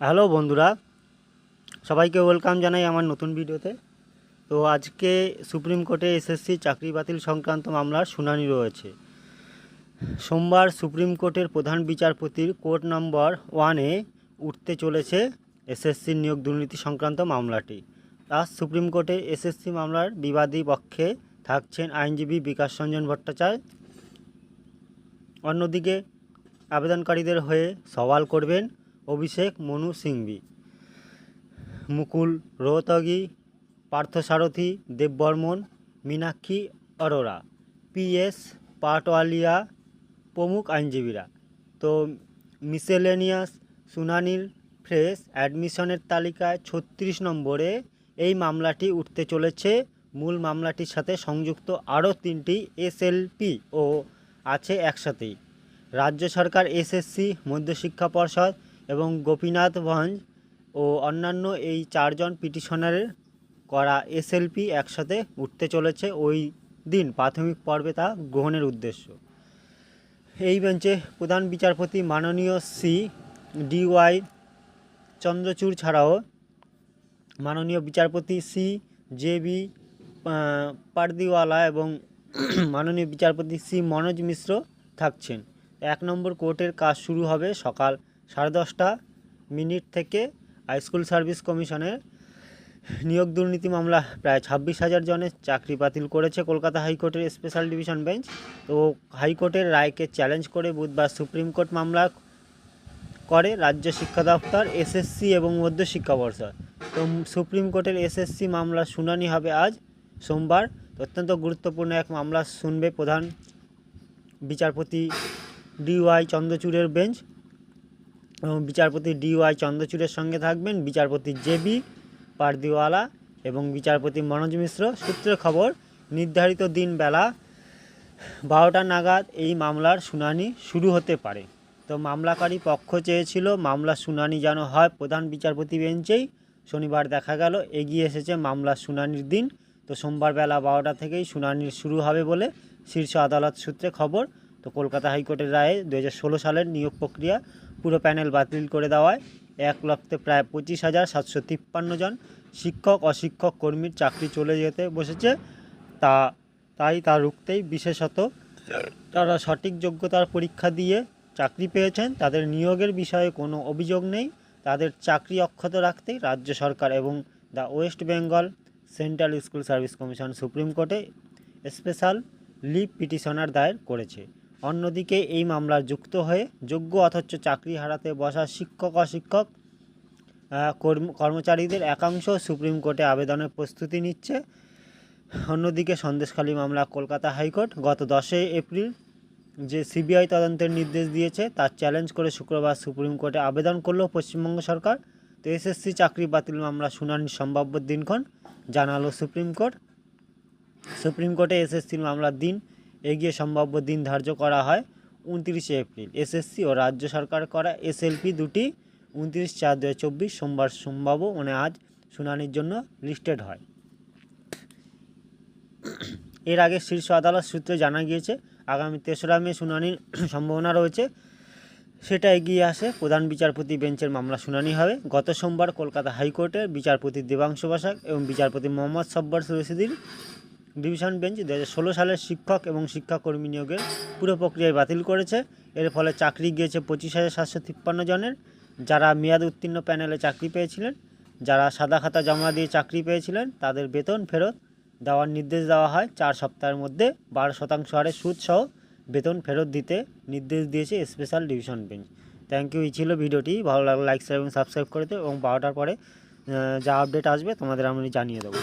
Hello বন্ধুরা, সবাইকে welcome জানাই আমার নতুন ভিডিওতে। তো আজকে সুপ্রিম কোর্টে এসএসসি চাকরি বাতিল সংক্রান্ত মামলার শুনানি রয়েছে। সোমবার সুপ্রিম কোর্টের প্রধান বিচারপতির কোর্ট নম্বর ওয়ানে উঠতে চলেছে এসএসসির নিয়োগ দুর্নীতি সংক্রান্ত মামলাটি। আজ সুপ্রিম কোর্টে এসএসসি মামলার বিবাদী পক্ষে থাকছেন আইনজীবী বিকাশ রঞ্জন ভট্টাচার্য। অন্যদিকে আবেদনকারীদের হয়ে সওয়াল করবেন অভিষেক, মনু সিংভি। মুকুল, রোহতগি, পার্থসারথী, দেববর্মন, মীনাক্ষী অরোরা। পিএস পাটওয়ালিয়া প্রমুখ আইনজীবীরা। তো, মিসেলেনিয়াস শুনানির ফ্রেশ অ্যাডমিশনের তালিকায় ছত্রিশ নম্বরে এই মামলাটি উঠতে চলেছে। মূল মামলাটির সাথে সংযুক্ত আরও তিনটি এসএলপি ও আছে একসাথেই। রাজ্য সরকার এসএসসি মধ্যশিক্ষা পর্ষদ এবং গোপীনাথগঞ্জ ও অন্যান্য এই চারজন পিটিশনারের করা এসএলপি একসাথে উঠতে চলেছে ওই দিন প্রাথমিক পর্বে তা গ্রহণের উদ্দেশ্য। এই বেঞ্চে প্রধান বিচারপতি মাননীয় সি ডিওয়াই চন্দ্রচূড় ছাড়াও মাননীয় বিচারপতি সি জে বি পারদিওয়ালা এবং মাননীয় বিচারপতি সি মনোজ মিশ্র থাকছেন। এক নম্বর কোর্টের কাজ শুরু হবে সকাল সাড়ে দশটা মিনিট থেকে হাইস্কুল সার্ভিস কমিশনের নিয়োগ দুর্নীতি মামলা প্রায় ছাব্বিশ হাজার জনের চাকরি বাতিল করেছে কলকাতা হাইকোর্টের স্পেশাল ডিভিশন বেঞ্চ তো হাইকোর্টের রায়কে চ্যালেঞ্জ করে বুধবার সুপ্রিম কোর্ট মামলা করে রাজ্য শিক্ষা দপ্তর এসএসসি এবং মধ্যশিক্ষা পর্ষদ। তো সুপ্রিম কোর্টের এসএসসি মামলার শুনানি হবে আজ সোমবার। অত্যন্ত গুরুত্বপূর্ণ এক মামলা শুনবে প্রধান বিচারপতি ডিওয়াই চন্দ্রচূড়ের বেঞ্চ এবং বিচারপতি ডিওয়াই চন্দ্রচূড়ের সঙ্গে থাকবেন বিচারপতি জেবি পারদিওয়ালা এবং বিচারপতি মনোজ মিশ্র। সূত্রের খবর, নির্ধারিত দিন বেলা বারোটা নাগাদ এই মামলার শুনানি শুরু হতে পারে। তো মামলাকারী পক্ষ চেয়েছিল মামলার শুনানি যেন হয়। প্রধান বিচারপতি বেঞ্চেই শনিবার দেখা গেল, এগিয়ে এসেছে মামলার শুনানির দিন। তো সোমবার বেলা বারোটা থেকেই শুনানি শুরু হবে বলে শীর্ষ আদালত সূত্রে খবর তো কলকাতা হাইকোর্টের রায়ে দু হাজার ষোলো সালের নিয়োগ প্রক্রিয়া পুরো প্যানেল বাতিল করে দেওয়ায় এক লক্ষে প্রায় পঁচিশ হাজার সাতশো তিপ্পান্ন জন শিক্ষক, অশিক্ষক, কর্মীর চাকরি চলে যেতে বসেছে। তা, তাই তা রুখতেই বিশেষত তারা সঠিক যোগ্যতার পরীক্ষা দিয়ে চাকরি পেয়েছেন। তাদের নিয়োগের বিষয়ে কোনো অভিযোগ নেই। তাদের চাকরি অক্ষত রাখতেই রাজ্য সরকার এবং the West Bengal central school service commission supreme কোর্টে স্পেশাল লিভ পিটিশনার দায়ের করেছে। অন্যদিকে এই মামলার যুক্ত হয়ে যোগ্য অথচ চাকরি হারাতে বসা শিক্ষক, অশিক্ষক কর্ম- কর্মচারীদের একাংশ সুপ্রিম কোর্টে আবেদনের প্রস্তুতি নিচ্ছে। অন্যদিকে সন্দেশখালী মামলা কলকাতা হাইকোর্ট গত দশই এপ্রিল যে সিবিআই তদন্তের নির্দেশ দিয়েছে, তার চ্যালেঞ্জ করে শুক্রবার সুপ্রিম কোর্টে আবেদন করল পশ্চিমবঙ্গ সরকার। তো এসএসসি চাকরি বাতিল মামলা শুনানির সম্ভাব্য দিনক্ষণ জানালো সুপ্রিম কোর্ট। সুপ্রিম কোর্টে এসএসসির মামলার দিন এগিয়ে সম্ভাব্য দিন ধার্য করা হয় উনত্রিশে এপ্রিল। এসএসসি ও রাজ্য সরকার করা এসএলপি দুটি উনত্রিশ চার দু চব্বিশ সোমবার সম্ভাব্য মানে আজ শুনানির জন্য লিস্টেড হয়। এর আগে শীর্ষ আদালত সূত্রে জানা গিয়েছে, আগামী তেসরা মে শুনানির সম্ভাবনা রয়েছে। সেটা এগিয়ে আসে প্রধান বিচারপতি বেঞ্চের মামলা শুনানি হবে। গত সোমবার কলকাতা হাইকোর্টের বিচারপতি দেবাংশু বসাক এবং বিচারপতি মোহাম্মদ সব্বর রশিদির ডিভিশন বেঞ্চ দু হাজার ষোলো সালের শিক্ষক এবং শিক্ষাকর্মী নিয়োগের পুরো প্রক্রিয়ায় বাতিল করেছে। এর ফলে চাকরি গিয়েছে পঁচিশ হাজার সাতশো তিপ্পান্ন জনের। যারা মেয়াদ উত্তীর্ণ প্যানেলে চাকরি পেয়েছিলেন, যারা সাদা খাতা জমা দিয়ে চাকরি পেয়েছিলেন, তাদের বেতন ফেরত দেওয়ার নির্দেশ দেওয়া হয়। চার সপ্তাহের মধ্যে বারো শতাংশ হারে সুদ সহ বেতন ফেরত দিতে নির্দেশ দিয়েছে special division bench. Thank you এই ছিল ভিডিওটি। ভালো লাগলে লাইক এবং সাবস্ক্রাইব করে দেবো এবং বারোটার পরে যা আপডেট আসবে তোমাদের আমি জানিয়ে দেবো।